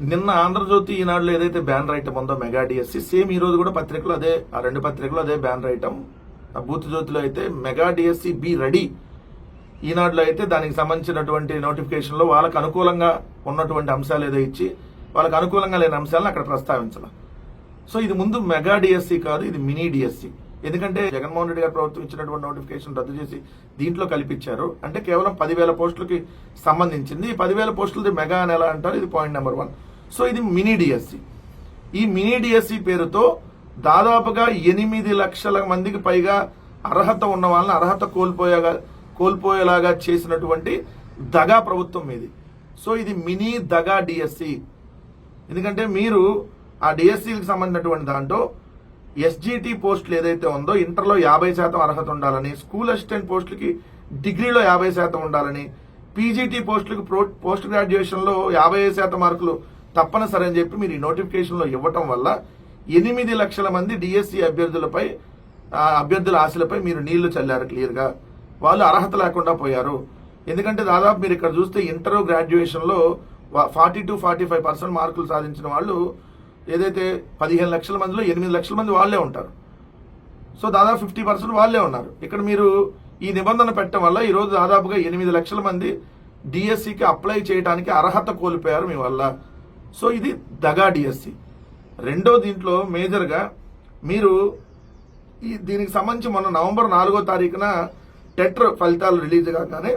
నిన్న ఆంధ్రజ్యోతి ఈనాడులో ఏదైతే బ్యానర్ ఐటమ్ ఉందో మెగా డిఎస్సి సేమ్ ఈ రోజు కూడా పత్రికలో అదే ఆ రెండు పత్రికలు అదే బ్యానర్ ఐటమ్. ఆ బూత్ జ్యోతిలో అయితే మెగా డిఎస్సి బి రెడీ. ఈనాడులో అయితే దానికి సంబంధించినటువంటి నోటిఫికేషన్లో వాళ్ళకు అనుకూలంగా ఉన్నటువంటి అంశాలు ఏదో ఇచ్చి వాళ్ళకు అనుకూలంగా లేని అంశాలను అక్కడ ప్రస్తావించాలి. సో ఇది ముందు మెగా డిఎస్సి కాదు ఇది మినీ డిఎస్సి ఎందుకంటే జగన్మోహన్ రెడ్డి గారు ప్రభుత్వం ఇచ్చినటువంటి నోటిఫికేషన్ రద్దు చేసి దీంట్లో కల్పించారు. అంటే కేవలం పదివేల పోస్టులకి సంబంధించింది. ఈ పదివేల పోస్టులది మెగా అని ఎలా అంటారు? ఇది పాయింట్ నెంబర్ వన్ సో ఇది మినీ డిఎస్సి ఈ మినీ డిఎస్సి పేరుతో దాదాపుగా ఎనిమిది లక్షల మందికి పైగా అర్హత ఉన్న వాళ్ళని అర్హత కోల్పోయేగా కోల్పోయేలాగా చేసినటువంటి దగా ప్రభుత్వం ఇది సో ఇది మినీ దగా డిఎస్సి ఎందుకంటే మీరు ఆ డిఎస్సీకి సంబంధించినటువంటి దాంట్లో ఎస్జిటి పోస్టులు ఏదైతే ఉందో ఇంటర్లో యాభై శాతం అర్హత ఉండాలని స్కూల్ అసిస్టెంట్ పోస్టులకి డిగ్రీలో యాభై శాతం ఉండాలని పీజీటీ పోస్టులకు ప్రో- పోస్ట్ గ్రాడ్యుయేషన్లో యాభై ఐదు శాతం మార్కులు తప్పనిసరి అని చెప్పి మీరు ఈ నోటిఫికేషన్లో ఇవ్వటం వల్ల ఎనిమిది లక్షల మంది డిఎస్సి అభ్యర్థులపై అభ్యర్థుల ఆశలపై మీరు నీళ్ళు చల్లారు క్లియర్గా. వాళ్ళు అర్హత లేకుండా పోయారు. ఎందుకంటే దాదాపు మీరు ఇక్కడ చూస్తే inter గ్రాడ్యుయేషన్లో forty two forty five percent మార్కులు సాధించిన వాళ్ళు ఏదైతే పదిహేను లక్షల మందిలో ఎనిమిది లక్షల మంది వాళ్ళే ఉంటారు. సో దాదాపు ఫిఫ్టీ పర్సెంట్ వాళ్ళే ఉన్నారు. ఇక్కడ మీరు ఈ నిబంధన పెట్టడం వల్ల ఈరోజు దాదాపుగా ఎనిమిది లక్షల మంది డిఎస్సికి అప్లై చేయడానికి అర్హత కోల్పోయారు మీ వల్ల. సో ఇది దగా డిఎస్సి రెండో దీంట్లో మేజర్గా మీరు ఈ దీనికి సంబంధించి మొన్న నవంబర్ నాలుగో తారీఖున టెట్ర్ ఫలితాలు రిలీజ్ కాగానే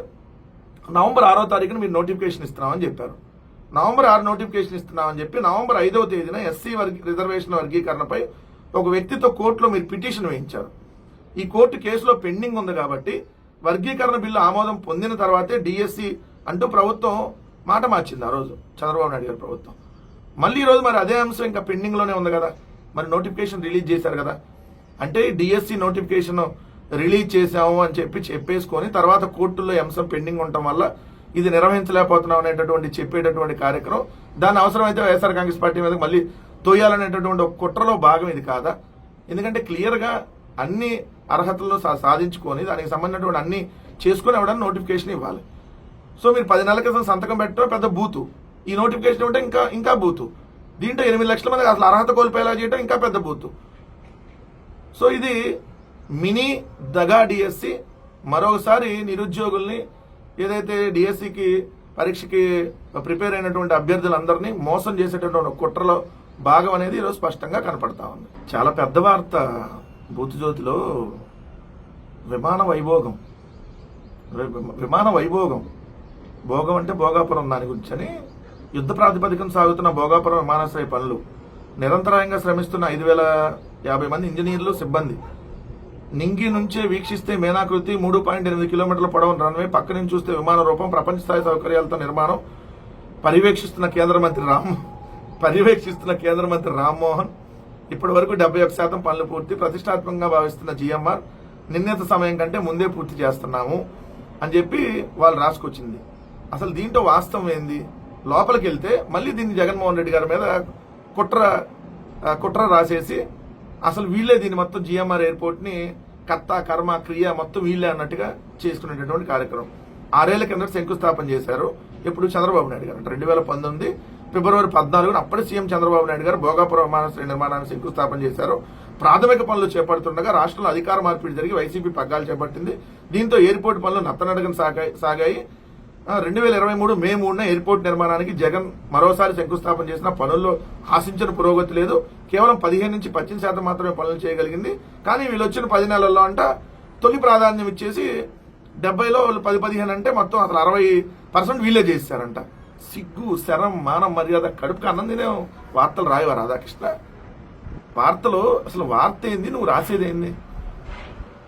నవంబర్ ఆరో తారీఖున మీరు నోటిఫికేషన్ ఇస్తున్నామని చెప్పారు. నవంబర్ ఆరు నోటిఫికేషన్ ఇస్తున్నామని చెప్పి నవంబర్ ఐదవ తేదీన ఎస్సీ వర్గీ రిజర్వేషన్ వర్గీకరణపై ఒక వ్యక్తితో కోర్టులో మీరు పిటిషన్ వేయించారు. ఈ కోర్టు కేసులో పెండింగ్ ఉంది కాబట్టి వర్గీకరణ బిల్లు ఆమోదం పొందిన తర్వాతే డిఎస్సి అంటూ ప్రభుత్వం మాట మార్చింది ఆ రోజు. చంద్రబాబు నాయుడు గారి ప్రభుత్వం. మళ్ళీ ఈరోజు మరి అదే అంశం ఇంకా పెండింగ్లోనే ఉంది కదా. మరి నోటిఫికేషన్ రిలీజ్ చేశారు కదా. అంటే డిఎస్సి నోటిఫికేషన్ రిలీజ్ చేశాము అని చెప్పి చెప్పేసుకొని తర్వాత కోర్టుల్లో ఈ అంశం పెండింగ్ ఉండటం వల్ల ఇది నిర్వహించలేకపోతున్నాం అనేటటువంటి చెప్పేటటువంటి కార్యక్రమం. దాన్ని అవసరమైతే వైఎస్ఆర్ కాంగ్రెస్ పార్టీ మీద మళ్ళీ తోయాలనేటటువంటి ఒక కుట్రలో భాగం ఇది కాదా? ఎందుకంటే క్లియర్గా అన్ని అర్హతలను సా- సాధించుకొని దానికి సంబంధించినటువంటి అన్ని చేసుకుని ఎవడన్నా నోటిఫికేషన్ ఇవ్వాలి. సో మీరు పది నెలల క్రితం సంతకం పెట్టడం పెద్ద బూతు. ఈ నోటిఫికేషన్ ఇవ్వడం ఇంకా ఇంకా బూతు. దీంట్లో ఎనిమిది లక్షల మంది అసలు అర్హత కోల్పోయేలా చేయడం ఇంకా పెద్ద బూతు. సో ఇది మినీ దగా డిఎస్సి మరొకసారి నిరుద్యోగుల్ని ఏదైతే డిఎస్సికి పరీక్షకి ప్రిపేర్ అయినటువంటి అభ్యర్థులందరినీ మోసం చేసేటటువంటి కుట్రలో భాగం అనేది ఈరోజు స్పష్టంగా కనపడతా ఉంది. చాలా పెద్ద వార్త బూతుజ్యోతిలో విమాన వైభోగం. విమాన వైభోగం. భోగం అంటే భోగాపురం దాని గురించి అని యుద్ధ ప్రాతిపదికన సాగుతున్న భోగాపురం విమానాశ్రయ పనులు. నిరంతరాయంగా శ్రమిస్తున్న ఐదు వేల యాభై మంది ఇంజనీర్లు సిబ్బంది. నింగి నుంచే వీక్షిస్తే మేనాకృతి మూడు పాయింట్ ఎనిమిది కిలోమీటర్ల పొడవు రన్వే పక్క నుంచి చూస్తే విమాన రూపం ప్రపంచ స్థాయి సౌకర్యాలతో నిర్మాణం. పర్యవేక్షిస్తున్న కేంద్ర మంత్రి రామ్ పర్యవేక్షిస్తున్న కేంద్ర మంత్రి రామ్మోహన్ ఇప్పటి వరకు డెబ్బై ఒక శాతం పనులు పూర్తి ప్రతిష్టాత్మకంగా భావిస్తున్న జిఎంఆర్ నిర్ణీత సమయం కంటే ముందే పూర్తి చేస్తున్నాము అని చెప్పి వాళ్ళు రాసుకొచ్చింది. అసలు దీంట్లో వాస్తవం ఏంది? లోపలికి వెళ్తే మళ్ళీ దీన్ని జగన్మోహన్ రెడ్డి గారి మీద కుట్ర కుట్ర రాసేసి అసలు వీళ్ళే దీన్ని మొత్తం జిఎంఆర్ ఎయిర్పోర్ట్ని కర్త కర్మ క్రియ మొత్తం వీళ్ళే అన్నట్టుగా చేసుకునేటటువంటి కార్యక్రమం. ఆరేళ్ళ కింద శంకుస్థాపన చేశారు. ఇప్పుడు చంద్రబాబు నాయుడు గారు అంటే రెండు వేల పంతొమ్మిది ఫిబ్రవరి పద్నాలుగున అప్పటి సీఎం చంద్రబాబు నాయుడు గారు భోగాపురం విమానాశ్రయ నిర్మాణాన్ని శంకుస్థాపన చేశారు. ప్రాథమిక పనులు చేపడుతుండగా రాష్ట్రంలో అధికార మార్పిడి జరిగి వైసీపీ పగ్గాలు చేపట్టింది. దీంతో ఎయిర్పోర్ట్ పనులు నత్తనడగని సాగాయి సాగాయి. రెండు వేల ఇరవై మూడు మే మూడున ఎయిర్పోర్ట్ నిర్మాణానికి జగన్ మరోసారి శంకుస్థాపన చేసిన పనుల్లో ఆశించిన పురోగతి లేదు. కేవలం పదిహేను నుంచి పద్దెనిమిది శాతం మాత్రమే పనులు చేయగలిగింది. కానీ వీళ్ళు వచ్చిన పది నెలల్లో అంట తొలి ప్రాధాన్యం ఇచ్చేసి డెబ్బైలో వాళ్ళు పది పదిహేను అంటే మొత్తం అసలు అరవై పర్సెంట్ వీళ్ళే చేశారంట. సిగ్గు శరం మానం మర్యాద కడుపుకి అన్నందినే వార్తలు రాయవా రాధాకృష్ణ? వార్తలు అసలు వార్త ఏంది? నువ్వు రాసేది ఏంది?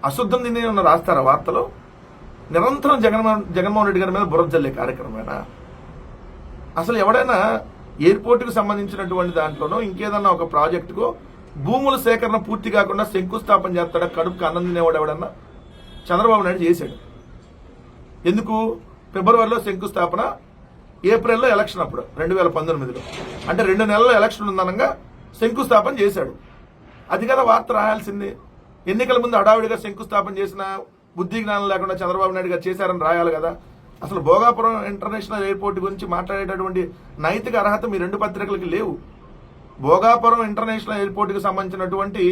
అశుద్ధం తినే ఉన్న రాస్తారా వార్తలు? నిరంతరం జగన్మోహన్ జగన్మోహన్ రెడ్డి గారి మీద బుర్ర జల్లే అసలు ఎవడైనా ఎయిర్పోర్ట్కి సంబంధించినటువంటి దాంట్లోనో ఇంకేదన్నా ఒక ప్రాజెక్టుకు భూముల సేకరణ పూర్తి కాకుండా శంకుస్థాపన చేస్తాడా? కడుపుకి అన్నం తినేవాడు ఎవడన్నా? చంద్రబాబు నాయుడు చేశాడు. ఎందుకు? ఫిబ్రవరిలో శంకుస్థాపన ఏప్రిల్లో ఎలక్షన్ అప్పుడు రెండు వేల పంతొమ్మిదిలో. అంటే రెండు నెలల్లో ఎలక్షన్ ఉందనగా శంకుస్థాపన చేశాడు. అది కదా వార్త రాయాల్సింది. ఎన్నికల ముందు హడావిడిగా శంకుస్థాపన చేసిన బుద్ధి జ్ఞానం లేకుండా చంద్రబాబు నాయుడు గారు చేశారని రాయాలి కదా. అసలు భోగాపురం ఇంటర్నేషనల్ ఎయిర్పోర్ట్ గురించి మాట్లాడేటటువంటి నైతిక అర్హత మీ రెండు పత్రికలకి లేవు. భోగాపురం ఇంటర్నేషనల్ ఎయిర్పోర్ట్కి సంబంధించినటువంటి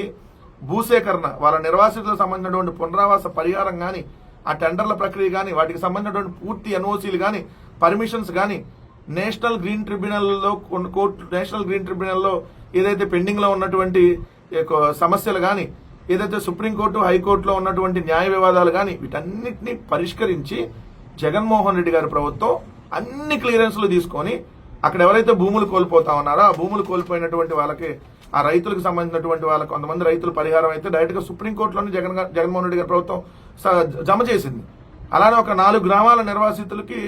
భూసేకరణ వాళ్ళ నిర్వాసితులకు సంబంధించినటువంటి పునరావాస పరిహారం కానీ ఆ టెండర్ల ప్రక్రియ కానీ వాటికి సంబంధించినటువంటి పూర్తి ఎన్ఓసీలు కానీ పర్మిషన్స్ కానీ నేషనల్ గ్రీన్ ట్రిబ్యునల్లో కొన్ని కోర్టు నేషనల్ గ్రీన్ ట్రిబ్యునల్లో ఏదైతే పెండింగ్లో ఉన్నటువంటి సమస్యలు కానీ ఏదైతే సుప్రీంకోర్టు హైకోర్టులో ఉన్నటువంటి న్యాయ వివాదాలు కానీ వీటన్నిటిని పరిష్కరించి జగన్మోహన్ రెడ్డి గారి ప్రభుత్వం అన్ని క్లియరెన్స్లు తీసుకొని అక్కడ ఎవరైతే భూములు కోల్పోతా ఉన్నారో ఆ భూములు కోల్పోయినటువంటి వాళ్ళకి ఆ రైతులకు సంబంధించినటువంటి వాళ్ళకి కొంతమంది రైతులు పరిహారం అయితే డైరెక్ట్గా సుప్రీంకోర్టులోని జగన్ జగన్మోహన్ రెడ్డి గారి ప్రభుత్వం స- జమ చేసింది. అలానే ఒక నాలుగు గ్రామాల నిర్వాసితులకి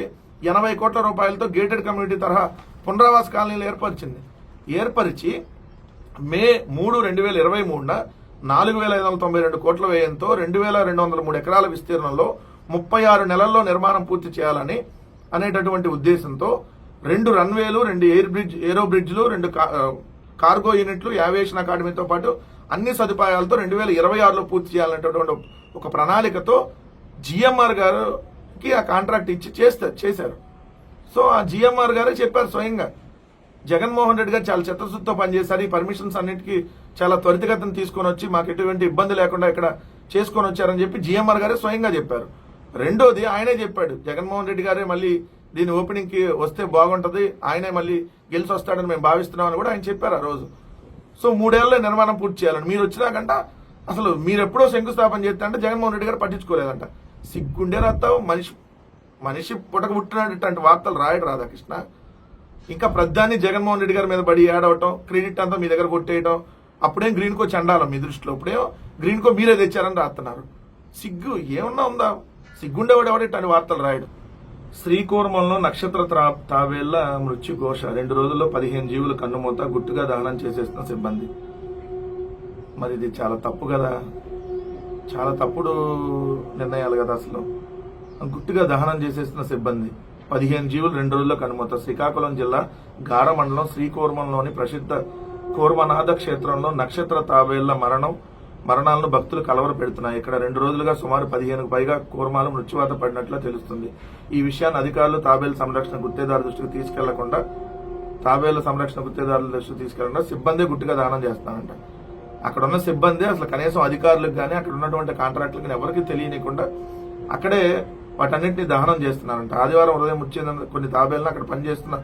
ఎనభై కోట్ల రూపాయలతో గేటెడ్ కమ్యూనిటీ తరహా పునరావాస కాలనీలు ఏర్పరిచింది. ఏర్పరిచి మే మూడు రెండు వేల ఇరవై మూడున నాలుగు వేల ఐదు వందల తొంభై రెండు కోట్ల వ్యయంతో రెండు వేల రెండు వందల మూడు ఎకరాల విస్తీర్ణంలో ముప్పై ఆరు నెలల్లో నిర్మాణం పూర్తి చేయాలని అనేటటువంటి ఉద్దేశంతో రెండు రన్వేలు రెండు ఎయిర్ బ్రిడ్జ్ ఏరో బ్రిడ్జ్లు రెండు కా- కార్గో యూనిట్లు యావియేషన్ అకాడమీతో పాటు అన్ని సదుపాయాలతో రెండు వేల ఇరవై ఆరులో పూర్తి చేయాలనేటటువంటి ఒక ప్రణాళికతో జిఎంఆర్ గారికి ఆ కాంట్రాక్ట్ ఇచ్చి చేస్తారు చేశారు. సో ఆ జిఎంఆర్ గారే చెప్పారు స్వయంగా జగన్మోహన్ రెడ్డి గారు చాలా చిత్తశుద్ధితో పనిచేశారు. ఈ పర్మిషన్స్ అన్నింటికి చాలా త్వరితగతిని తీసుకొని వచ్చి మాకు ఎటువంటి ఇబ్బంది లేకుండా ఇక్కడ చేసుకొని వచ్చారని చెప్పి జిఎంఆర్ గారే స్వయంగా చెప్పారు. రెండోది ఆయనే చెప్పాడు. జగన్మోహన్ రెడ్డి గారే మళ్ళీ దీని ఓపెనింగ్కి వస్తే బాగుంటుంది. ఆయనే మళ్ళీ గెలిచి వస్తాడని మేము భావిస్తున్నామని కూడా ఆయన చెప్పారు ఆ రోజు. సో మూడేళ్ళలో నిర్మాణం పూర్తి చేయాలని. మీరు వచ్చినాకంట అసలు మీరు ఎప్పుడో శంకుస్థాపన చేస్తే అంటే జగన్మోహన్ రెడ్డి గారు పట్టించుకోలేదంట. సిగ్గుండే రాస్తావు మనిషి మనిషి పుట్టక పుట్టినటువంటి వార్తలు రాయడు రాధాకృష్ణ. ఇంకా ప్రధాని జగన్మోహన్ రెడ్డి గారి మీద పడి ఏడవటం క్రెడిట్ అంతా మీ దగ్గర కొట్టేయటం అప్పుడేం గ్రీన్ కో చండాలం మీ దృష్టిలో. ఇప్పుడేమో గ్రీన్ కో మీరే తెచ్చారని రాస్తున్నారు. సిగ్గు ఏమన్నా ఉందా? సిగ్గుండేవాడు ఎవడేటని వార్తలు రాయడు. శ్రీకూర్మంలో నక్షత్ర త్రా- తాబేళ్ళ మృత్యుఘోష రెండు రోజుల్లో పదిహేను జీవులు కన్నుమూత గుట్టుగా దహనం చేసేస్తున్న సిబ్బంది. మరి ఇది చాలా తప్పు కదా? చాలా తప్పుడు నిర్ణయాలు కదా అసలు. గుట్టుగా దహనం చేసేస్తున్న సిబ్బంది. పదిహేను జీవులు రెండు రోజుల్లో కనుమూత శ్రీకాకుళం జిల్లా గార మండలం శ్రీకూర్మంలోని ప్రసిద్ధ కూర్మనాథ క్షేత్రంలో నక్షత్ర తాబేళ్ళ మరణం మరణాలను భక్తులు కలవర పెడుతున్నాయి. ఇక్కడ రెండు రోజులుగా సుమారు పదిహేనుకు పైగా కూర్మాలు మృత్యువాత పడినట్లు తెలుస్తుంది. ఈ విషయాన్ని అధికారులు తాబేలు సంరక్షణ గుత్తేదారు దృష్టికి తీసుకెళ్ళకుండా తాబేళ్ళ సంరక్షణ గుత్తేదారుల దృష్టికి తీసుకెళ్ళకుండా సిబ్బంది గుట్టుగా దానం చేస్తానంట అక్కడ ఉన్న సిబ్బంది అసలు కనీసం అధికారులకు కానీ అక్కడ ఉన్నటువంటి కాంట్రాక్టులకు కానీ ఎవరికి తెలియనికుండా అక్కడే వాటన్నింటినీ దహనం చేస్తున్నారంట. ఆదివారం ఉదయం వచ్చేందుకు కొన్ని తాబేలను అక్కడ పనిచేస్తున్న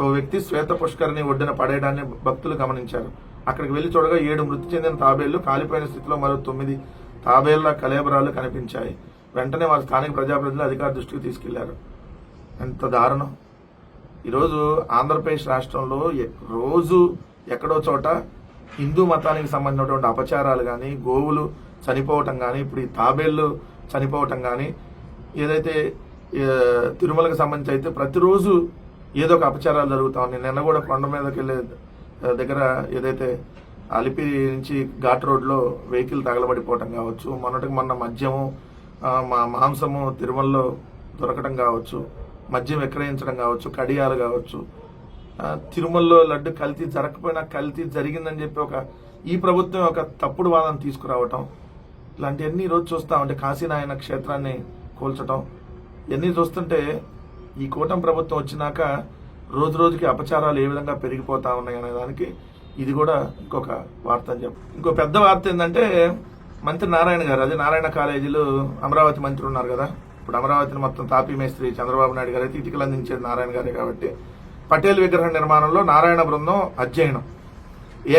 ఓ వ్యక్తి శ్వేత పుష్కరిని ఒడ్డున పడేయడాన్ని భక్తులు గమనించారు. అక్కడికి వెళ్ళి చూడగా ఏడు మృతి చెందిన తాబేళ్ళు కాలిపోయిన స్థితిలో మరో తొమ్మిది తాబేళ్ళ కలేబరాలు కనిపించాయి. వెంటనే వారు స్థానిక ప్రజాప్రతినిధులు అధికార దృష్టికి తీసుకెళ్ళారు. ఎంత దారుణం! ఈరోజు ఆంధ్రప్రదేశ్ రాష్ట్రంలో ఎ- రోజు ఎక్కడో చోట హిందూ మతానికి సంబంధించినటువంటి అపచారాలు కానీ గోవులు చనిపోవటం కానీ ఇప్పుడు ఈ తాబేళ్ళు చనిపోవటం కానీ ఏదైతే తిరుమలకు సంబంధించి అయితే ప్రతిరోజు ఏదో ఒక అపచారాలు జరుగుతా ఉన్నాయి. నిన్న కూడా కొండ మీదకి వెళ్ళే దగ్గర ఏదైతే అలిపి నుంచి ఘాట్ రోడ్లో వెహికల్ తగలబడిపోవటం కావచ్చు మొన్నటికి మొన్న మద్యము మా మాంసము తిరుమలలో దొరకటం కావచ్చు మద్యం విక్రయించడం కావచ్చు కడియాలు కావచ్చు తిరుమలలో లడ్డు కల్తీ జరగకపోయినా కల్తీ జరిగిందని చెప్పి ఒక ఈ ప్రభుత్వం ఒక తప్పుడు వాదన తీసుకురావటం ఇలాంటివన్నీ ఈరోజు చూస్తామంటే కాశీనాయన క్షేత్రాన్ని కూల్చటం ఇవన్నీ చూస్తుంటే ఈ కూటమి ప్రభుత్వం వచ్చినాక రోజు రోజుకి అపచారాలు ఏ విధంగా పెరిగిపోతా ఉన్నాయి అనే దానికి ఇది కూడా ఇంకొక వార్త అని చెప్పి ఇంకో పెద్ద వార్త ఏంటంటే మంత్రి నారాయణ గారు అదే నారాయణ కాలేజీలో అమరావతి మంత్రి ఉన్నారు కదా. ఇప్పుడు అమరావతిని మొత్తం తాపీ మేస్త్రి చంద్రబాబు నాయుడు గారు అయితే ఇటుకలు అందించేది నారాయణ గారే కాబట్టి పటేల్ విగ్రహ నిర్మాణంలో నారాయణ బృందం అధ్యయనం.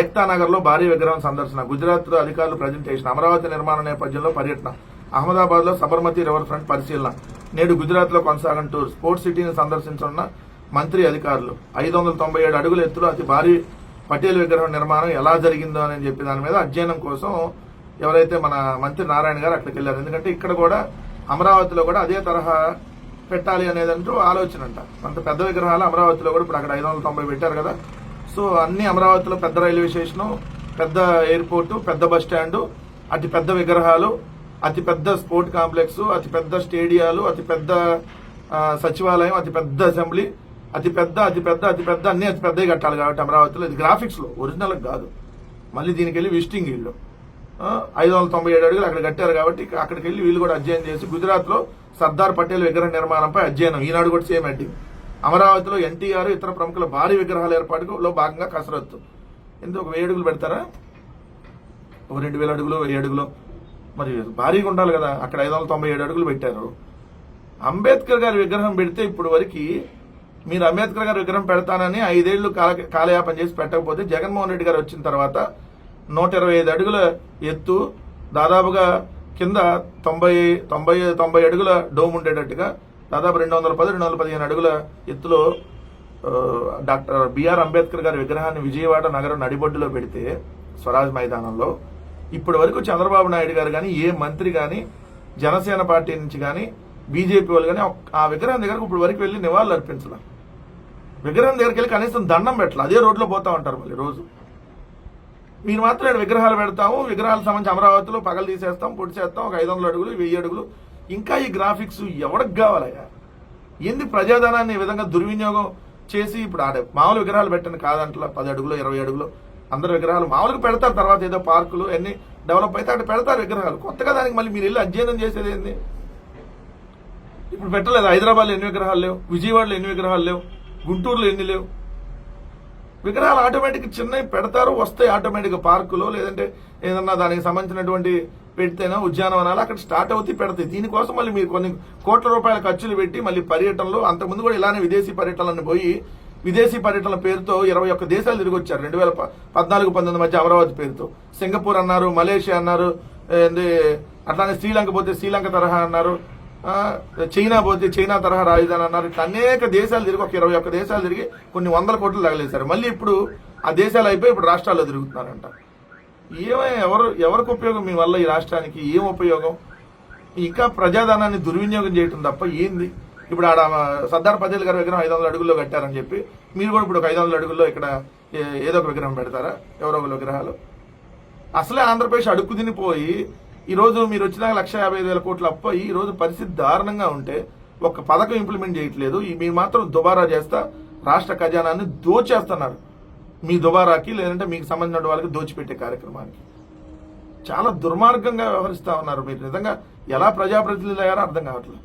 ఏక్తా నగర్లో భారీ విగ్రహం సందర్శన గుజరాత్ అధికారులు ప్రజెంటేషన్ అమరావతి నిర్మాణ నేపథ్యంలో పర్యటన అహ్మదాబాద్లో సబర్మతి రివర్ ఫ్రంట్ పరిశీలన. నేడు గుజరాత్లో టూర్ స్పోర్ట్స్ సిటీని సందర్శించనున్న మంత్రి అధికారులు. ఐదు వందల తొంభై ఏడు అడుగుల ఎత్తులో అతి భారీ పటేల్ విగ్రహం నిర్మాణం ఎలా జరిగిందో అని చెప్పి దాని మీద అధ్యయనం కోసం ఎవరైతే మన మంత్రి నారాయణ గారు అక్కడికి వెళ్ళారు. ఎందుకంటే ఇక్కడ కూడా అమరావతిలో కూడా అదే తరహా పెట్టాలి అనేది అంటూ ఆలోచన అంట. అంత పెద్ద విగ్రహాలు అమరావతిలో కూడా ఇప్పుడు అక్కడ ఐదు వందల తొంభై పెట్టారు కదా. సో అన్ని అమరావతిలో పెద్ద రైల్వే స్టేషను పెద్ద ఎయిర్పోర్టు పెద్ద బస్ స్టాండు అతి పెద్ద విగ్రహాలు అతి పెద్ద స్పోర్ట్ కాంప్లెక్స్ అతి పెద్ద స్టేడియాలు అతి పెద్ద సచివాలయం అతి పెద్ద అసెంబ్లీ అతి పెద్ద అతి పెద్ద అతి పెద్ద అన్ని అతి పెద్దవి కట్టాలి కాబట్టి అమరావతిలో. ఇది గ్రాఫిక్స్లో ఒరిజినల్ కాదు. మళ్ళీ దీనికి వెళ్ళి విజిటింగ్ ఇల్లు ఐదు వందల తొంభై ఏడు అడుగులు అక్కడ కట్టారు కాబట్టి అక్కడికి వెళ్ళి వీళ్ళు కూడా అధ్యయనం చేసి గుజరాత్లో సర్దార్ పటేల్ విగ్రహ నిర్మాణంపై అధ్యయనం. ఈనాడు కూడా సేమ్ అడ్డింగ్ అమరావతిలో ఎన్టీఆర్ ఇతర ప్రముఖుల భారీ విగ్రహాల ఏర్పాటులో భాగంగా కసరత్తు. ఎందుకు ఒక వెయ్యి అడుగులు పెడతారా? ఒక రెండు వేల అడుగులు వెయ్యి అడుగులు. మరి భారీగా ఉండాలి కదా. అక్కడ ఐదు వందల తొంభై ఏడు అడుగులు పెట్టారు. అంబేద్కర్ గారి విగ్రహం పెడితే ఇప్పుడు వరకు మీరు అంబేద్కర్ గారి విగ్రహం పెడతానని ఐదేళ్ళు కాల కాలయాపన చేసి పెట్టకపోతే జగన్మోహన్ రెడ్డి గారు వచ్చిన తర్వాత నూట ఇరవై ఐదు అడుగుల ఎత్తు దాదాపుగా కింద తొంభై తొంభై తొంభై అడుగుల డోమ్ ఉండేటట్టుగా దాదాపు రెండు వందల పది రెండు వందల పదిహేను అడుగుల ఎత్తులో డాక్టర్ బిఆర్ అంబేద్కర్ గారి విగ్రహాన్ని విజయవాడ నగరం నడిబొడ్డులో పెడితే స్వరాజ్ మైదానంలో ఇప్పటి వరకు చంద్రబాబు నాయుడు గారు కానీ ఏ మంత్రి కానీ జనసేన పార్టీ నుంచి కానీ బీజేపీ వాళ్ళు కానీ ఆ విగ్రహం దగ్గరకు ఇప్పుడు వరకు వెళ్ళి నివాళులు అర్పించడం విగ్రహం దగ్గరికి వెళ్ళి కనీసం దండం పెట్టాలి. అదే రోడ్లో పోతా ఉంటారు మళ్ళీ రోజు. మీరు మాత్రం విగ్రహాలు పెడతాము. విగ్రహాలకు సంబంధించి అమరావతిలో పగలు తీసేస్తాం పొడి చేస్తాం ఒక ఐదు వందల అడుగులు వెయ్యి అడుగులు. ఇంకా ఈ గ్రాఫిక్స్ ఎవరికి కావాలయ్యా ఏంది ప్రజాధనాన్ని ఈ విధంగా దుర్వినియోగం చేసి ఇప్పుడు ఆడ మామూలు విగ్రహాలు పెట్టండి కాదంటలా. పది అడుగులు ఇరవై అడుగులు. అందరు విగ్రహాలు మామూలుగా పెడతారు తర్వాత ఏదో పార్కులు అన్ని డెవలప్ అయితే అక్కడ పెడతారు విగ్రహాలు. కొత్తగా దానికి మళ్ళీ మీరు వెళ్ళి అధ్యయనం చేసేది ఏంది? ఇప్పుడు పెట్టలేదు. హైదరాబాద్లో ఎన్ని విగ్రహాలు లేవు? విజయవాడలో ఎన్ని విగ్రహాలు లేవు? గుంటూరులో ఎన్ని లేవు? విగ్రహాలు ఆటోమేటిక్ చిన్నవి పెడతారు వస్తాయి ఆటోమేటిక్ పార్కులో లేదంటే ఏదన్నా దానికి సంబంధించినటువంటి పెడితేనే ఉద్యానవనాలు అక్కడ స్టార్ట్ అవుతాయి పెడతాయి. దీనికోసం మళ్ళీ మీరు కొన్ని కోట్ల రూపాయల ఖర్చులు పెట్టి మళ్ళీ పర్యటనలో అంతకుముందు కూడా ఇలానే విదేశీ పర్యటనలను పోయి విదేశీ పర్యటనల పేరుతో ఇరవై ఒక్క దేశాలు తిరిగి వచ్చారు. రెండు వేల పద్నాలుగు పంతొమ్మిది మధ్య అమరావతి పేరుతో. సింగపూర్ అన్నారు మలేషియా అన్నారు ఏంది అట్లానే శ్రీలంక పోతే శ్రీలంక తరహా అన్నారు చైనా పోతే చైనా తరహా రాజధాని అన్నారు. ఇట్లా అనేక దేశాలు తిరిగి ఒక ఇరవై ఒక్క దేశాలు తిరిగి కొన్ని వందల కోట్లు తగలేశారు. మళ్ళీ ఇప్పుడు ఆ దేశాలు అయిపోయి ఇప్పుడు రాష్ట్రాల్లో తిరుగుతున్నారంట. ఏమై ఎవరు ఎవరికి ఉపయోగం మీ వల్ల ఈ రాష్ట్రానికి? ఏం ఉపయోగం? ఇంకా ప్రజాధనాన్ని దుర్వినియోగం చేయటం తప్ప ఏంది? ఇప్పుడు ఆడ సర్దార్ పటేల్ గారి విగ్రహం ఐదు వందల అడుగుల్లో కట్టారని చెప్పి మీరు కూడా ఇప్పుడు ఒక ఐదు వందల అడుగుల్లో ఇక్కడ ఏదో ఒక విగ్రహం పెడతారా? ఎవరో ఒక విగ్రహాలు? అసలే ఆంధ్రప్రదేశ్ అడుక్కు తినిపోయి ఈరోజు మీరు వచ్చిన లక్ష యాభై ఐదు వేల కోట్ల అప్పు ఈ రోజు పరిస్థితి దారుణంగా ఉంటే ఒక పథకం ఇంప్లిమెంట్ చేయట్లేదు. మీరు మాత్రం దుబారా చేస్తా రాష్ట్ర ఖజానాన్ని దోచేస్తున్నారు. మీ దుబారాకి లేదంటే మీకు సంబంధించిన వాళ్ళకి దోచిపెట్టే కార్యక్రమానికి. చాలా దుర్మార్గంగా వ్యవహరిస్తా ఉన్నారు మీరు. నిజంగా ఎలా ప్రజాప్రతినిధులు అయ్యారో అర్థం కావట్లేదు.